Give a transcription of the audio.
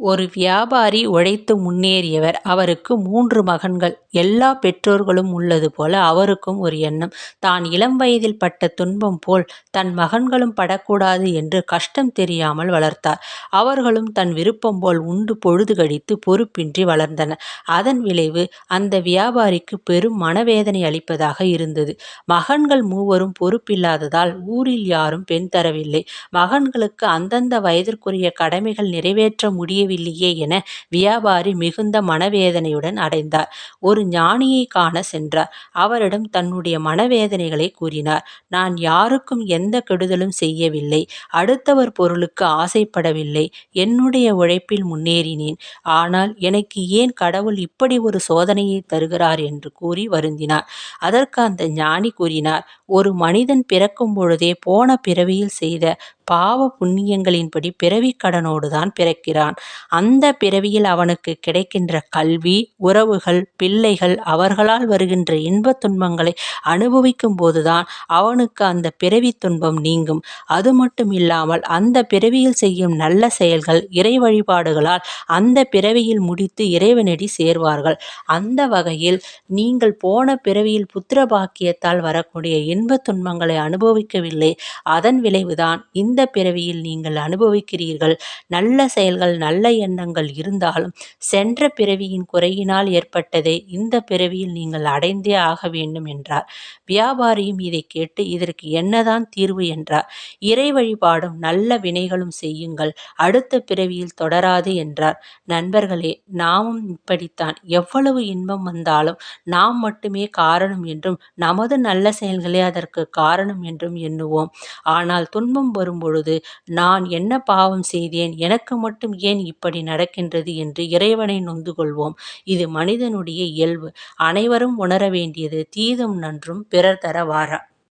ஒரு வியாபாரி உழைத்து முன்னேறியவர். அவருக்கு மூன்று மகன்கள். எல்லா பெற்றோர்களும் உள்ளது போல அவருக்கும் ஒரு எண்ணம். தான் இளம் வயதில் பட்ட துன்பம் போல் தன் மகன்களும் படக்கூடாது என்று கஷ்டம் தெரியாமல் வளர்த்தார். அவர்களும் தன் விருப்பம் போல் உண்டு பொழுது கழித்து பொறுப்பின்றி வளர்ந்தனர். அதன் விளைவு அந்த வியாபாரிக்கு பெரும் மனவேதனை அளிப்பதாக இருந்தது. மகன்கள் மூவரும் பொறுப்பில்லாததால் ஊரில் யாரும் பெண் தரவில்லை. மகன்களுக்கு அந்தந்த வயதிற்குரிய கடமைகள் நிறைவேற்ற முடிய முடியவில்லையே என வியாபாரி மிகுந்த மனவேதனையுடன் அடைந்தார். ஒரு ஞானியைக் காண சென்றார். அவரிடம் தன்னுடைய மனவேதனைகளைக் கூறினார். நான் யாருக்கும் எந்த கெடுதலும் செய்யவில்லை. அடுத்தவர் பொருளுக்கு ஆசைப்படவில்லை. என்னுடைய உழைப்பில் முன்னேறினேன். ஆனால் எனக்கு ஏன் கடவுள் இப்படி ஒரு சோதனையை தருகிறார் என்று கூறி வருந்தினார். அதற்கு அந்த ஞானி கூறினார் ஒரு மனிதன் பிறக்கும் பொழுதே போன பிறவியில் செய்த பாவ புண்ணியங்களின்படி பிறவிக் கடனோடுதான் பிறக்கிறான். அந்த பிறவியில் அவனுக்கு கிடைக்கின்ற கல்வி, உறவுகள், பிள்ளைகள் அவர்களால் வருகின்ற இன்பத் துன்பங்களை அனுபவிக்கும் போதுதான் அவனுக்கு அந்த பிறவி துன்பம் நீங்கும். அது மட்டும் இல்லாமல் அந்த பிறவியில் செய்யும் நல்ல செயல்கள், இறை வழிபாடுகளால் அந்த பிறவியில் முடித்து இறைவனடி சேர்வார்கள். அந்த வகையில் நீங்கள் போன பிறவியில் புத்திர பாக்கியத்தால் வரக்கூடிய இன்பத் துன்பங்களை அனுபவிக்கவில்லை. அதன் விளைவுதான் இந்தப் பிறவியில் நீங்கள் அனுபவிக்கிறீர்கள். நல்ல செயல்கள் நல்ல எண்ணங்கள் இருந்தாலும் சென்ற பிறவியின் குறையினால் ஏற்பட்டதை இந்த பிறவியில் நீங்கள் அடைந்தே ஆக வேண்டும் என்றார். வியாபாரியும் இதை கேட்டு இதற்கு என்னதான் தீர்வு என்றார். இறை வழிபாடும் நல்ல வினைகளும் செய்யுங்கள் அடுத்த பிறவியில் தொடராது என்றார். நண்பர்களே நாமும் இப்படித்தான் எவ்வளவு இன்பம் வந்தாலும் நாம் மட்டுமே காரணம் என்றும் நமது நல்ல செயல்களே அதற்கு காரணம் என்றும் எண்ணுவோம். ஆனால் துன்பம் வரும்போது பொழுது நான் என்ன பாவம் செய்தேன் எனக்கு மட்டும் ஏன் இப்படி நடக்கின்றது என்று இறைவனை நொந்து கொள்வோம். இது மனிதனுடைய இயல்பு. அனைவரும் உணர வேண்டியது தீதும் நன்றும் பிறர் தர வாரா.